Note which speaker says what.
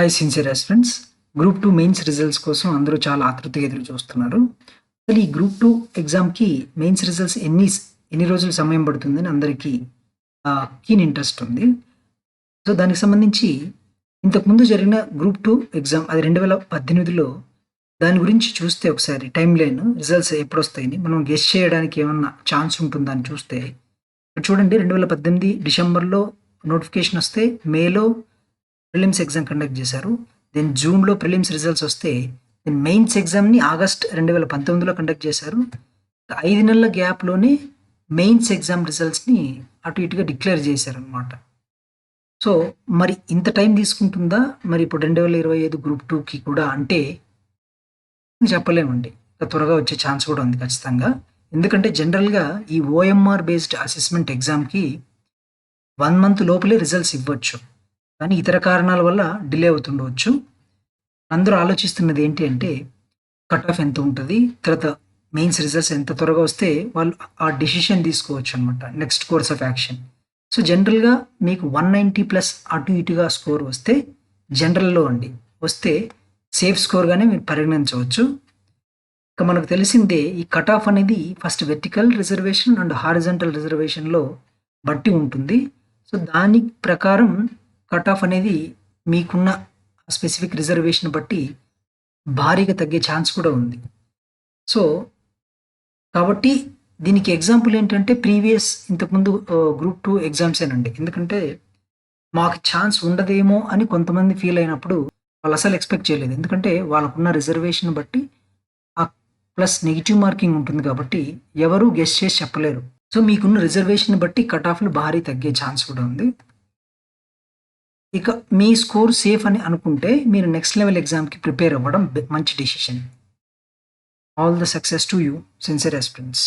Speaker 1: Hi sincere friends group two mains results కోసం అందరూ చాలా ఆతృతగా ఎదురు చూస్తున్నారు. అసలు ఈ గ్రూప్ టూ ఎగ్జామ్కి మెయిన్స్ రిజల్ట్స్ ఎన్ని ఎన్ని రోజులు సమయం పడుతుందని అందరికీ కీన్ ఇంట్రెస్ట్ ఉంది. సో దానికి సంబంధించి ఇంతకుముందు జరిగిన గ్రూప్ టూ ఎగ్జామ్ అది రెండు వేల పద్దెనిమిదిలో దాని గురించి చూస్తే ఒకసారి టైం లైన్ రిజల్ట్స్ ఎప్పుడు వస్తాయని మనం గెస్ట్ చేయడానికి ఏమన్నా ఛాన్స్ ఉంటుందా అని చూస్తే చూడండి రెండు వేల పద్దెనిమిది డిసెంబర్లో నోటిఫికేషన్ వస్తే మేలో ప్రిలిమ్స్ ఎగ్జామ్ కండక్ట్ చేశారు. దెన్ జూన్లో ప్రిలిమ్స్ రిజల్ట్స్ వస్తే దెన్ మెయిన్స్ ఎగ్జామ్ని ఆగస్ట్ రెండు వేల పంతొమ్మిదిలో కండక్ట్ చేశారు. ఐదు నెలల గ్యాప్లోనే మెయిన్స్ ఎగ్జామ్ రిజల్ట్స్ని అటు ఇటుగా డిక్లేర్ చేశారనమాట సో మరి ఇంత టైం తీసుకుంటుందా? మరి ఇప్పుడు రెండు వేల ఇరవై ఐదు గ్రూప్ టూకి కూడా అంటే చెప్పలేమండి. ఇంకా త్వరగా వచ్చే ఛాన్స్ కూడా ఉంది ఖచ్చితంగా. ఎందుకంటే జనరల్గా ఈ ఓఎంఆర్ బేస్డ్ అసెస్మెంట్ ఎగ్జామ్కి వన్ మంత్ లోపలే రిజల్ట్స్ ఇవ్వచ్చు. కానీ ఇతర కారణాల వల్ల డిలే అవుతుండవచ్చు. అందరూ ఆలోచిస్తున్నది ఏంటి అంటే కట్ ఆఫ్ ఎంత ఉంటుంది తర్వాత మెయిన్స్ రిజల్ట్స్ ఎంత త్వరగా వస్తే వాళ్ళు ఆ డిసిషన్ తీసుకోవచ్చు అనమాట next course of action. So జనరల్గా మీకు వన్ నైంటీ ప్లస్ అటు ఇటుగా స్కోర్ వస్తే జనరల్లో అండి వస్తే సేఫ్ స్కోర్గానే మీరు పరిగణించవచ్చు. ఇక మనకు తెలిసిందే ఈ కట్ ఆఫ్ అనేది first vertical reservation and horizontal రిజర్వేషన్లో బట్టి ఉంటుంది. సో దాని ప్రకారం కట్ ఆఫ్ అనేది మీకున్న స్పెసిఫిక్ రిజర్వేషన్ బట్టి భారీగా తగ్గే ఛాన్స్ కూడా ఉంది. సో కాబట్టి దీనికి ఎగ్జాంపుల్ ఏంటంటే ప్రీవియస్ ఇంతకుముందు గ్రూప్ టూ ఎగ్జామ్సేనండి ఎందుకంటే మాకు ఛాన్స్ ఉండదేమో అని కొంతమంది ఫీల్ అయినప్పుడు వాళ్ళు అసలు ఎక్స్పెక్ట్ చేయలేదు. ఎందుకంటే వాళ్ళకున్న రిజర్వేషన్ బట్టి ఆ ప్లస్ నెగిటివ్ మార్కింగ్ ఉంటుంది కాబట్టి ఎవరు గెస్ట్ చేసి చెప్పలేరు. సో మీకున్న రిజర్వేషన్ బట్టి కట్ ఆఫ్లు భారీ తగ్గే ఛాన్స్ కూడా ఉంది. ఇక మీ స్కోర్ సేఫ్ అని అనుకుంటే మీరు నెక్స్ట్ లెవెల్ ఎగ్జామ్కి ప్రిపేర్ అవ్వడం మంచి decision all the success to you sincere aspirants